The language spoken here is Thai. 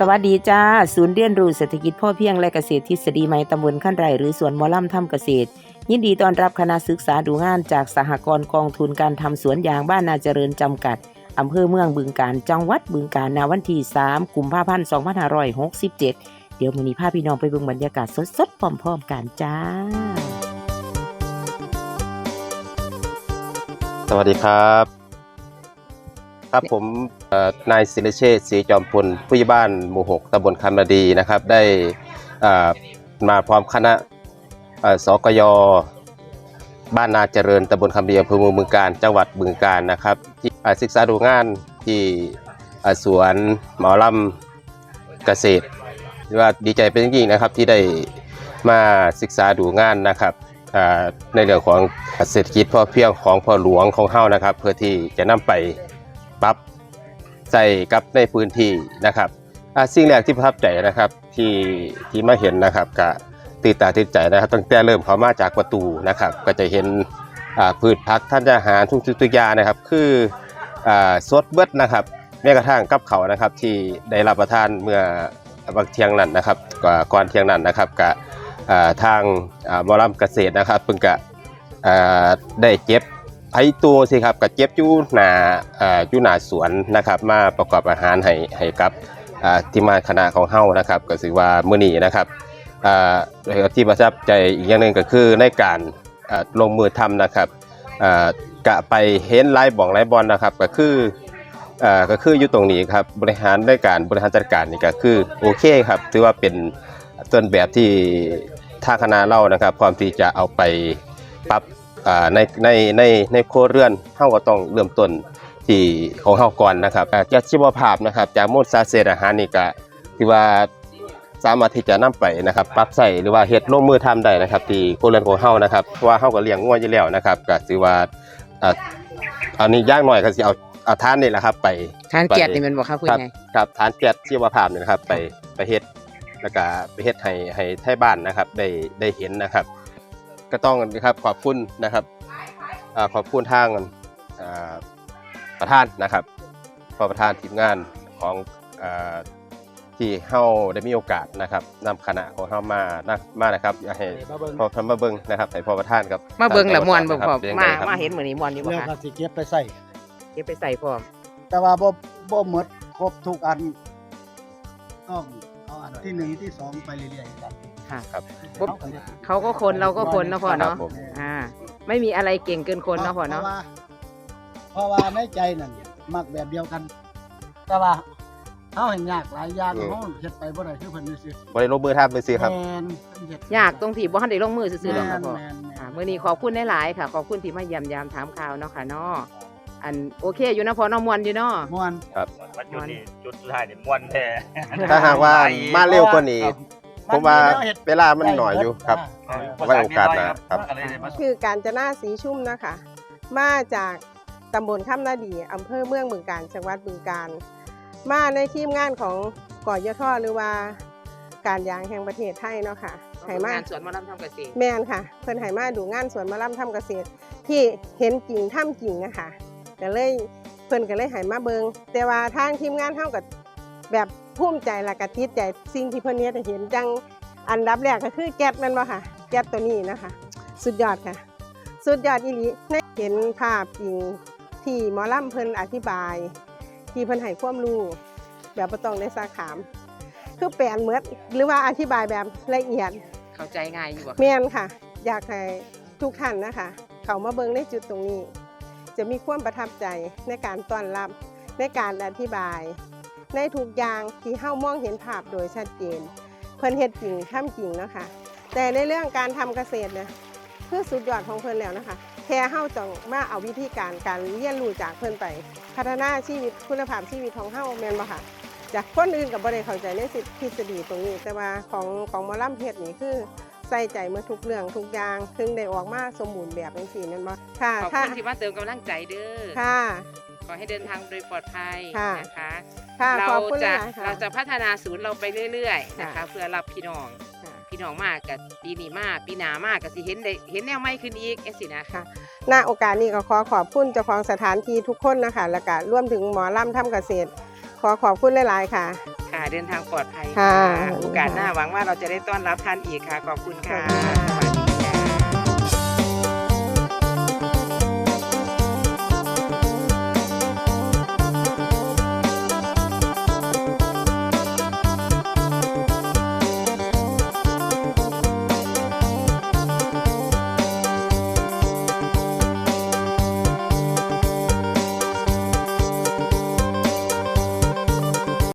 สวัสดีจ้า ศูนย์เรียนรู้เศรษฐกิจพ่อเพียงและเกษตรทฤษฎีใหม่ตำบลขั้นไรหรือสวนมอลำทำเกษตร ยินดีต้อนรับคณะศึกษาดูงานจากสหกรณ์กองทุนการทำสวนยางบ้านนาเจริญจำกัดอำเภอเมืองบึงการจังหวัดบึงการนาวันที่3กุมภาพันธ์2567 เดี๋ยวมือนี้พาพี่น้องไปเบิ่งบรรยากาศสดๆพร้อมๆกันจ้า สวัสดีครับ ครับผมเอ่อนายศิริเชษฐ์ศรีจอมพลผู้ใหญ่บ้านหมู่หกตำบลคำนาดีนะครับได้เอ่อมาพร้อมคณะเอ่อสกยบ้านนาเจริญตำบลคำดีอำเภอเมืองบึงการจังหวัดบึงการนะครับที่เอ่อศึกษาดูงานที่เอ่อสวนหมอลำเกษตรว่าดีใจเป็นอย่างยิ่งนะครับที่ได้มาศึกษาดูงานนะครับ อ่าในเรื่องของเศรษฐกิจพอเพียงของพ่อหลวงของเฮานะครับ เพื่อที่จะนำไป ปรับใส่กับในพื้นที่นะครับสิ่งแรกที่ประทับใจนะครับที่ที่มาเห็นนะครับก็ตื่นตาตื่นใจนะครับตั้งแต่เริ่มเข้ามาจากประตูนะครับ ก็จะเห็นพืชผักท่านอาหารทุกทุกอย่างนะครับ คือสดเบิดนะครับแม้กระทั่งกับเขานะครับที่ได้รับประทานเมื่อบางเที่ยงนั้นนะครับก่อนเที่ยงนั้นนะครับก็อ่าทางอ่าหมอลำเกษตรนะครับเพิ่งกะได้เก็บ ไผ่ตัวสิครับกับเก็บยู่หนาอ่ายู่หนาสวนนะครับมาประกอบอาหารให้ให้กับอ่าที่มาคณะของเฮานะครับก็ถือว่ามื้อนี้นะครับอ่าที่ประทับใจอีกอย่างหนึ่งก็คือในการอ่าลงมือทำนะครับอ่ากะไปเห็นไล่บ่องไล่บอลนะครับก็คืออ่าก็คืออยู่ตรงนี้ครับบริหารในการบริหารจัดการนี่ก็คือโอเคครับถือว่าเป็นต้นแบบที่ท่าคณะเล่านะครับ ความที่จะเอาไปปรับ อ่าในในในในโครัวเรือนเฮาก็ต้องเริ่มต้นที่ของเฮาก่อนนะครับอ่าจากชีวภาพนะครับ จากมูลสารเศษอาหารนี่ก็ที่ว่าสามารถที่จะนำไปนะครับปรับใส่หรือว่าเฮ็ดลงมือทำได้นะครับ ที่โครัวเรือนของเฮานะครับเพราะว่าเฮาก็เลี้ยงงัวอยู่แล้วนะครับก็ถือว่าอ่าอันนี้อย่างน้อยก็สิเอาเอาทานนี่แหละครับ ไปทานเกียรตินี่แมันบอกครับคุณครับไงครับฐานเกียรติชีวภาพเนี่ยนะครับ ไปไปเฮ็ดแล้วก็ไปเฮ็ดให้ให้ไทยบ้านนะครับ ได้ได้เห็นนะครับ ก็ต้องนะครับขอบคุณนะครับอ่าขอบคุณทางอ่าประธานนะครับพอประธานทีมงานของอ่าที่เฮาได้มีโอกาสนะครับนำคณะของเฮามานะมานะครับอยากให้พอทำมาเบิ่งนะครับให้พอประธานครับมาเบิ่งละมวนบ่พอเป็นยังมาไงครับมาเห็นมื้อนี้มวนอยู่บ่เรื่องคะก็สิเก็บไปใส่เก็บไปใส่พร้อมแต่ว่าบ่บ่หมดครบทุกอันต้องเอาอันที่หนึ่งที่สองไปเรื่อยๆกัน ค่ะครับปุ๊บเขาก็คนเราก็คนนะพ่อครัเนาะบผม อ่า ไม่มีอะไรเก่งเกินคนนะพ่อเนาะพรว่เพราะว่าในใจนั่นมักแบบเดียวกัน แต่ว่าเฮาเห็นยากหลายอย่างเฮาเฮ็ดไปบ่ได้คือเพิ่นซื่อบ่ได้ลงมือทำไปสิครับ แม่นเพิ่นเฮ็ดยากตรงที่บ่ทันได้ลงมือซื่อๆหรอกครับพ่อ แม่นแม่นอ่ามื้อนี้ขอบคุณหลายๆค่ะ ขอบคุณที่มาเยี่ยมยามถามข่าวเนาะค่ะเนาะอันโอเคอยู่นะพ่อเนาะมวนอยู่เนาะ ม่วน วันจุดนี้จุดสุดท้ายนี่ม่วนแท้ ถ้าหากว่ามาเร็วกว่านี้ ครับ ผมว่าแนเฮ็ดเวลามันหน่อยอยู่ครับอ่าไว้โอกาสหน้าครับก็เลยได้มาคือการจนาสีชุ่มนะคะ มาจากตำบลข้ามนาดีอำเภอเมืองบึงการจังหวัดบึงการ มาในทีมงานของก่อยท่อหรือว่าการยางแห่งประเทศไทยเนาะค่ะไหมางานสวนหมอลำทำเกษตรแมนค่ะ เพิ่นไหมาดูงานสวนมะล่ำทำเกษตร ที่เห็นจริงทำจริงนะคะก็เลยเพิ่นก็เลยไหมาเบิงแต่ว่าทางทีมงานเท่ากับแบบ ภูมิใจและกะติดใจสิ่งที่เพิ่นเนี้ยเห็นจังอันดับแรกก็คือแก๊สแม่นบ่ค่ะ แก๊สตัวนี้นะคะ สุดยอดค่ะ สุดยอดอีหลีในเห็นภาพจริงที่หมอลำเพิ่นอธิบาย ที่เพิ่นให้ความรู้แบบบ่ต้องได้ซักถาม คือแปลนเหมือนหรือว่าอธิบายแบบละเอียดเข้าใจง่ายอยู่บ่แม่นค่ะ อยากให้ทุกท่านนะคะ เขามาเบิ่งในจุดตรงนี้ จะมีความประทับใจในการต้อนรับในการอธิบาย ในทุกอย่างที่เฮ้ามองเห็นภาพโดยชัดเจน เพิ่นเฮ็ดจริงทำจริงเนาะคะแต่ในเรื่องการทำเกษตรเนี่ยคือสุดยอดของเพิ่นแล้วนะคะแค่เฮาต้องมาเอาวิธีการการเรียนรู้จากเพิ่นไป พัฒนาชีวิตคุณภาพชีวิตของเฮาแม่นบ่ค่ะจากคนอื่นกับบ่ได้เข้าใจในสิทธิทฤษฎีตรงนี้ แต่ว่าของของหมอลำเพชรนี่คือใส่ใจเมื่อทุกเรื่องทุกอย่างถึงได้ออกมาสมบูรณ์แบบจังซี่นั่นบ่ค่ะขอบถ้าคุณที่มาเติมกำลังใจเด้อค่ะ ขอให้เดินทางโดยปลอดภัยค่ะนะคะค่ะเราขอบคุณจะหลายๆค่ะเราจะพัฒนาศูนย์เราไปเรื่อยๆนะคะค่ะเพื่อรับพี่น้องค่ะพี่น้องมากกับปีนี้มากปีหนามากกับสิเห็นได้เห็นแนวใหม่ขึ้นอีกเอสินะค่ะณโอกาสนี้ก็ขอขอบคุณเจ้าของสถานที่ทุกคนนะคะแล้วก็รวมถึงหมอลำทำเกษตร ขอขอบคุณหลายๆค่ะค่ะ ค่ะเดินทางปลอดภัยค่ะโอกาสหน้าหวังว่าเราจะได้ต้อนรับท่านอีกค่ะ ขอบคุณค่ะค่ะ